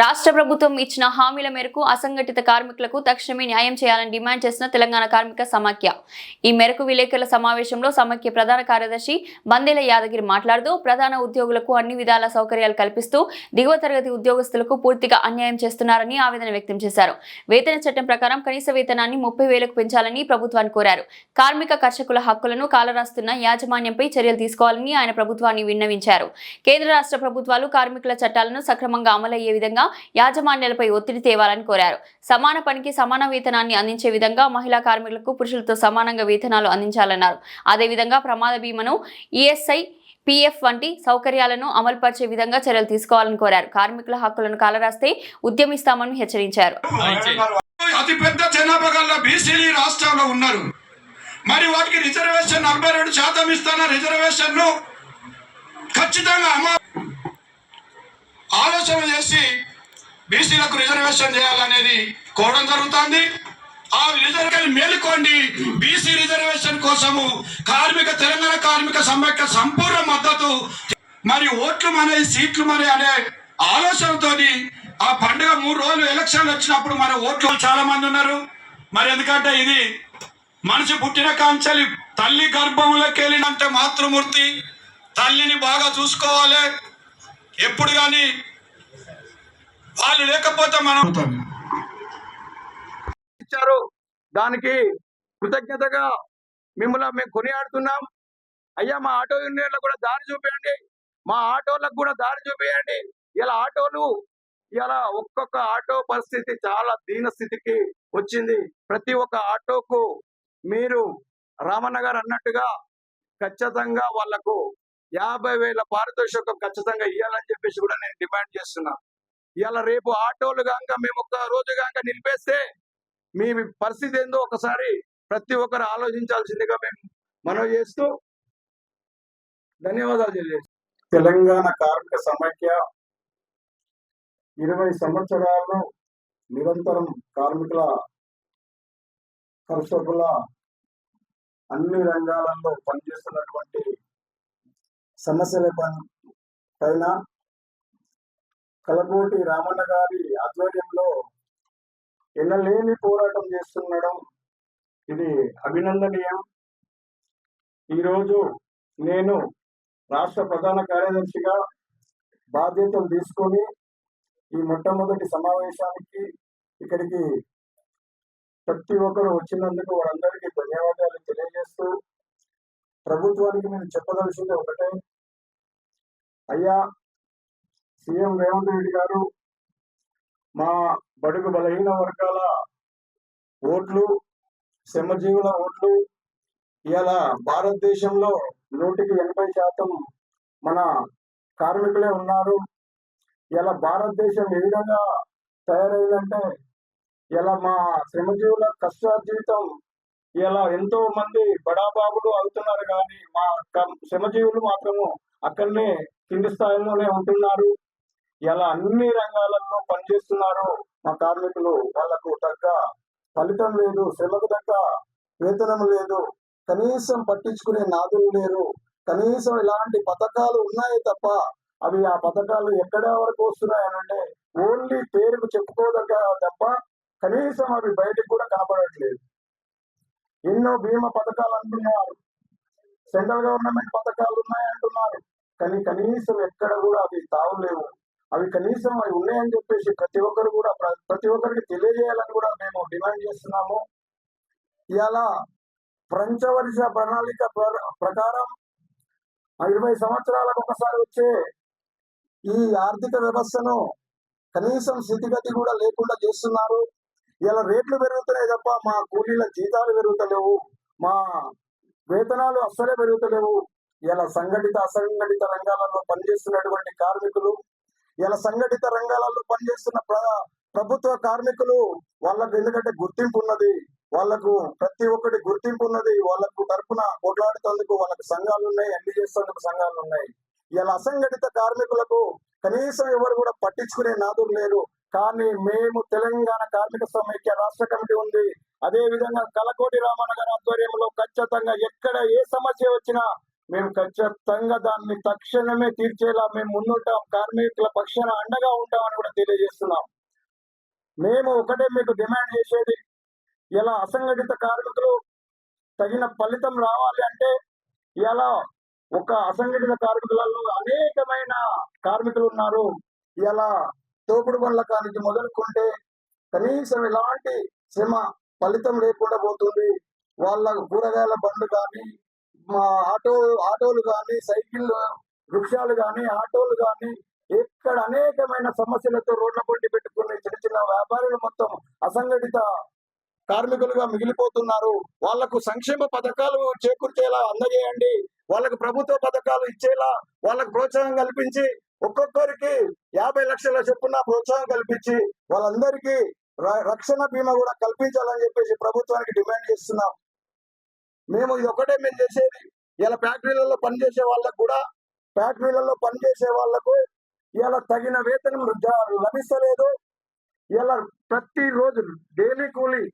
రాష్ట్ర ప్రభుత్వం ఇచ్చిన హామీల మేరకు అసంఘటిత కార్మికులకు తక్షణమే న్యాయం చేయాలని డిమాండ్ చేసిన తెలంగాణ కార్మిక సమాఖ్య. ఈ మేరకు విలేకరుల సమావేశంలో సమాఖ్య ప్రధాన కార్యదర్శి బందేల యాదగిరి మాట్లాడుతూ ప్రధాన ఉద్యోగులకు అన్ని విధాల సౌకర్యాలు కల్పిస్తూ దిగువ తరగతి ఉద్యోగస్తులకు పూర్తిగా అన్యాయం చేస్తున్నారని ఆవేదన వ్యక్తం చేశారు. వేతన చట్టం ప్రకారం కనీస వేతనాన్ని ముప్పై వేలకు పెంచాలని ప్రభుత్వాన్ని కోరారు. కార్మిక కర్షకుల హక్కులను కాలరాస్తున్న యాజమాన్యంపై చర్యలు తీసుకోవాలని ఆయన ప్రభుత్వాన్ని విన్నవించారు. కేంద్ర రాష్ట్ర ప్రభుత్వాలు కార్మికుల చట్టాలను సక్రమంగా అమలయ్యే విధంగా యాజమాన్యాలపై ఒత్తిడి తేవాలని కోరారు. సమాన పనికి సమాన వేతనాన్ని అందించే విధంగా మహిళా కార్మికులకు పురుషులతో సమానంగా వేతనాలు అందించాలన్నారు. అదేవిధంగా ప్రమాద బీమాను ఈఎస్ఐ పీఎఫ్ వంటి సౌకర్యాలను అమలుపరిచే విధంగా చర్యలు తీసుకోవాలని కోరారు. కార్మికుల హక్కులను కాలరాస్తే ఉద్యమిస్తామని హెచ్చరించారు. జనాభా గల బీసీలు రాష్ట్రంలో ఉన్నారు. మరి వాటికి రిజర్వేషన్ నలభై రెండు శాతం ఇస్తున్న రిజర్వేషన్ను ఖచ్చితంగా ఆలోచన చేసి బీసీలకు రిజర్వేషన్ చేయాలనేది కోవడం జరుగుతుంది. ఆ రిజర్వేషన్ మేలుకోండి. బీసీ రిజర్వేషన్ కోసము కార్మిక తెలంగాణ కార్మిక సమైక్య సంపూర్ణ మద్దతు. మరి ఓట్లు మన సీట్లు మరి అనే ఆలోచనతోని ఆ పండుగ మూడు రోజులు ఎలక్షన్లు వచ్చినప్పుడు మరి ఓట్లు చాలా మంది ఉన్నారు. మరి ఎందుకంటే ఇది మనిషి పుట్టిన కాంచలి తల్లి గర్భంలోకి వెళ్ళినంటే మాతృమూర్తి తల్లిని బాగా చూసుకోవాలి. ఎప్పుడు కానీ వాళ్ళు లేకపోతే మనం ఇచ్చారు. దానికి కృతజ్ఞతగా మిమ్మల్ని మేము కొనియాడుతున్నాం. అయ్యా మా ఆటో యూనియన్లకు కూడా దారి చూపించండి మా ఆటోలకు కూడా దారి చూపించండి ఇలా ఆటోలు ఇలా ఒక్కొక్క ఆటో పరిస్థితి చాలా దీన స్థితికి వచ్చింది. ప్రతి ఒక్క ఆటోకు మీరు రామన్న గారు అన్నట్టుగా ఖచ్చితంగా వాళ్ళకు యాభై వేల పారితోషికం ఖచ్చితంగా ఇవ్వాలని చెప్పేసి కూడా నేను డిమాండ్ చేస్తున్నా. ఇలా రేపు ఆటోలు కాక మేము ఒక రోజు కాక నిలిపేస్తే మీ పరిస్థితి ఏందో ఒకసారి ప్రతి ఒక్కరు ఆలోచించాల్సిందిగా మేము మనం చేస్తూ ధన్యవాదాలు తెలియజేస్తాం తెలంగాణ కార్మిక సమైక్య ఇరవై సంవత్సరాలు నిరంతరం కార్మికుల కర్షకుల అన్ని రంగాలలో పనిచేస్తున్నటువంటి సమస్యల పైన పైన కలకోటి రామన్న గారి ఆధ్వర్యంలో ఎన్నలేని పోరాటం చేస్తుండడం ఇది అభినందనీయం. ఈరోజు నేను రాష్ట్ర ప్రధాన కార్యదర్శిగా బాధ్యతలు తీసుకొని ఈ మొట్టమొదటి సమావేశానికి ఇక్కడికి ప్రతి ఒక్కరు వచ్చినందుకు వారందరికీ ధన్యవాదాలు తెలియజేస్తూ ప్రభుత్వానికి నేను చెప్పదలసింది ఒకటే. అయ్యా సీఎం రేవంత్ రెడ్డి గారు మా బడుగు బలహీన వర్గాల ఓట్లు శ్రమజీవుల ఓట్లు ఇలా భారతదేశంలో నూటికి ఎనభై శాతం మన కార్మికులే ఉన్నారు. ఇలా భారతదేశం ఏ విధంగా తయారైందంటే ఇలా మా శ్రమజీవుల కష్టార్జితం ఇలా ఎంతో మంది బడాబాబులు అవుతున్నారు కానీ మా క- శ్రమజీవులు మాత్రము అక్కడనే కింది స్థాయిలోనే ఉంటున్నారు. ఇలా అన్ని రంగాలలో పనిచేస్తున్నారు మా కార్మికులు. వాళ్ళకు తగ్గ ఫలితం లేదు శ్రమకు తగ్గ వేతనం లేదు. కనీసం పట్టించుకునే నాదులు లేరు. కనీసం ఇలాంటి పథకాలు ఉన్నాయి తప్ప అవి ఆ పథకాలు ఎక్కడ వరకు వస్తున్నాయి అని అంటే ఓన్లీ పేరుకు చెప్పుకోదగ్గ తప్ప కనీసం అవి బయటకు కూడా కనపడట్లేదు. ఎన్నో బీమా పథకాలు అంటున్నారు. సెంట్రల్ గవర్నమెంట్ పథకాలు ఉన్నాయి అంటున్నారు కానీ కనీసం ఎక్కడ కూడా అవి తావులేవు. అవి కనీసం అవి ఉన్నాయని చెప్పేసి ప్రతి ఒక్కరు కూడా ప్రతి ఒక్కరికి తెలియజేయాలని కూడా మేము డిమాండ్ చేస్తున్నాము. ఇలా పంచవర్ష ప్రణాళిక ప్ర- ప్రకారం ఇరవై సంవత్సరాలకు ఒకసారి వచ్చే ఈ ఆర్థిక వ్యవస్థను కనీసం స్థితిగతి కూడా లేకుండా చేస్తున్నారు. ఇలా రేట్లు పెరుగుతున్నాయి తప్ప మా కూలీల జీతాలు పెరుగుతలేవు మా వేతనాలు అస్సలే పెరుగుతలేవు. ఇలా సంఘటిత అసంఘటిత రంగాలలో పనిచేస్తున్నటువంటి కార్మికులు ఇలా సంఘటిత రంగాలలో పనిచేస్తున్న ప్రభుత్వ కార్మికులు వాళ్ళకు ఎందుకంటే గుర్తింపు ఉన్నది. వాళ్ళకు ప్రతి ఒక్కటి గుర్తింపు ఉన్నది. వాళ్ళకు తరఫున కొట్లాడుతందుకు వాళ్ళకు సంఘాలు ఉన్నాయి అన్ని చేసేందుకు సంఘాలు ఉన్నాయి. ఇలా అసంఘటిత కార్మికులకు కనీసం ఎవరు కూడా పట్టించుకునే నాదులు లేరు. కానీ మేము తెలంగాణ కార్మిక సమైక్య రాష్ట్ర కమిటీ ఉంది. అదే విధంగా కలకోటి రామన్న గారి ఆధ్వర్యంలో ఖచ్చితంగా ఎక్కడ ఏ సమస్య వచ్చినా మేము ఖచ్చితంగా దాన్ని తక్షణమే తీర్చేలా మేము ముందుంటాం. కార్మికుల పక్షాన అండగా ఉంటామని కూడా తెలియజేస్తున్నాం. మేము ఒకటే మీకు డిమాండ్ చేసేది ఇలా అసంఘటిత కార్మికులు తగిన ఫలితం రావాలి అంటే ఇలా ఒక అసంఘటిత కార్మికులలో అనేకమైన కార్మికులు ఉన్నారు. ఇలా తోపుడు బండ్ల కానికి మొదలుకుంటే కనీసం ఎలాంటి శ్రమ ఫలితం లేకుండా పోతుంది. వాళ్ళ కూరగాయల బండ్లు కానీ మా ఆటో ఆటోలు కానీ సైకిల్ వృక్షాలు కానీ ఆటోలు కానీ ఇక్కడ అనేకమైన సమస్యలతో రోడ్ల పొంటి పెట్టుకుని చిన్న చిన్న వ్యాపారులు మొత్తం అసంఘటిత కార్మికులుగా మిగిలిపోతున్నారు. వాళ్ళకు సంక్షేమ పథకాలు చేకూర్చేలా అందజేయండి. వాళ్ళకు ప్రభుత్వ పథకాలు ఇచ్చేలా వాళ్ళకు ప్రోత్సాహం కల్పించి ఒక్కొక్కరికి యాభై లక్షల చొప్పున ప్రోత్సాహం కల్పించి వాళ్ళందరికీ ర- రక్షణ బీమా కూడా కల్పించాలని చెప్పేసి ప్రభుత్వానికి డిమాండ్ చేస్తున్నాం. మేము ఇది ఒకటే మేము చేసేది. ఇలా ఫ్యాక్టరీలలో పనిచేసే వాళ్ళకు కూడా ఫ్యాక్టరీలలో పనిచేసే వాళ్ళకు ఇలా తగిన వేతనం లభిస్తలేదు. ఇలా ప్రతి రోజు డైలీ కూలీ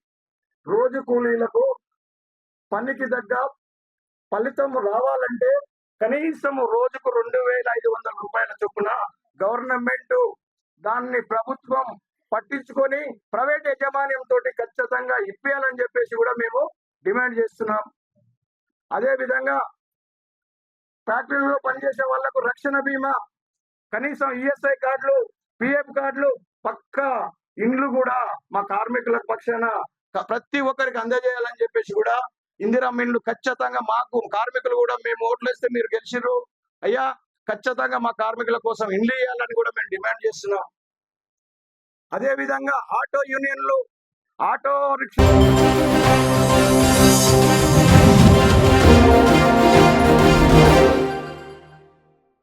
రోజు కూలీలకు పనికి తగ్గ ఫలితం రావాలంటే కనీసం రోజుకు రెండు వేల ఐదు వందల రూపాయల చొప్పున గవర్నమెంట్ దాన్ని ప్రభుత్వం పట్టించుకొని ప్రైవేట్ యజమాన్యం తోటి ఖచ్చితంగా ఇప్పించాలని చెప్పేసి కూడా మేము డిమాండ్ చేస్తున్నాం. అదేవిధంగా ఫ్యాక్టరీలో పనిచేసే వాళ్ళకు రక్షణ బీమా కనీసం ఈఎస్ఐ కార్డులు పిఎఫ్ కార్డులు పక్క ఇండ్లు కూడా మా కార్మికుల పక్షాన ప్రతి ఒక్కరికి అందజేయాలని చెప్పేసి కూడా ఇందిరా ఇండ్లు ఖచ్చితంగా మాకు కార్మికులు కూడా మేము ఓట్లేస్తే మీరు గెలిచిర్రు. అయ్యా ఖచ్చితంగా మా కార్మికుల కోసం ఇండ్లు ఇవ్వాలని కూడా మేము డిమాండ్ చేస్తున్నాం. అదేవిధంగా ఆటో యూనియన్లు ఆటో రిక్షా